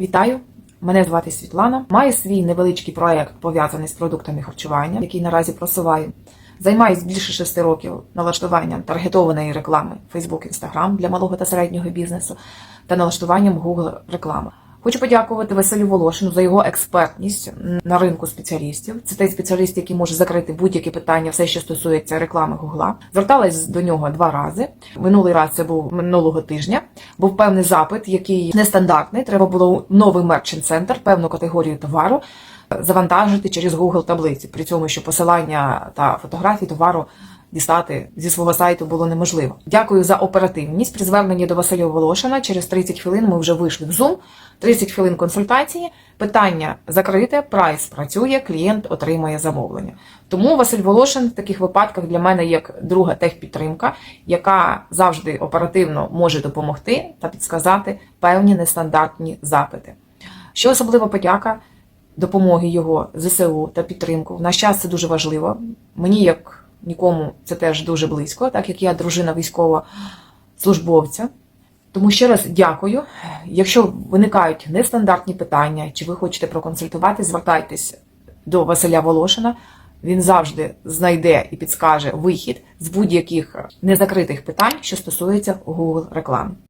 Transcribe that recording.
Вітаю! Мене звати Світлана. Маю свій невеличкий проект пов'язаний з продуктами харчування, який наразі просуваю. Займаюсь більше шести років налаштуванням таргетованої реклами Facebook, Instagram для малого та середнього бізнесу та налаштуванням Google реклами. Хочу подякувати Василю Волошину за його експертність на ринку спеціалістів. Це той спеціаліст, який може закрити будь-які питання, все, що стосується реклами Гугла. Зверталась до нього два рази. Минулий раз це був минулого тижня. Був певний запит, який нестандартний. Треба було новий мерчент центр, певну категорію товару завантажити через Google таблиці. При цьому, що посилання та фотографії товару дістати зі свого сайту було неможливо. Дякую за оперативність. При зверненні до Василя Волошина через 30 хвилин ми вже вийшли в Zoom. 30 хвилин консультації. Питання закрите, прайс працює, клієнт отримує замовлення. Тому Василь Волошин в таких випадках для мене як друга техпідтримка, яка завжди оперативно може допомогти та підсказати певні нестандартні запити. Що особливо подяка допомоги його ЗСУ та підтримку. В наш час це дуже важливо. Мені, як нікому, це теж дуже близько, так як я дружина військовослужбовця. Тому ще раз дякую. Якщо виникають нестандартні питання, чи ви хочете проконсультувати, звертайтесь до Василя Волошина. Він завжди знайде і підскаже вихід з будь-яких незакритих питань, що стосується Google реклами.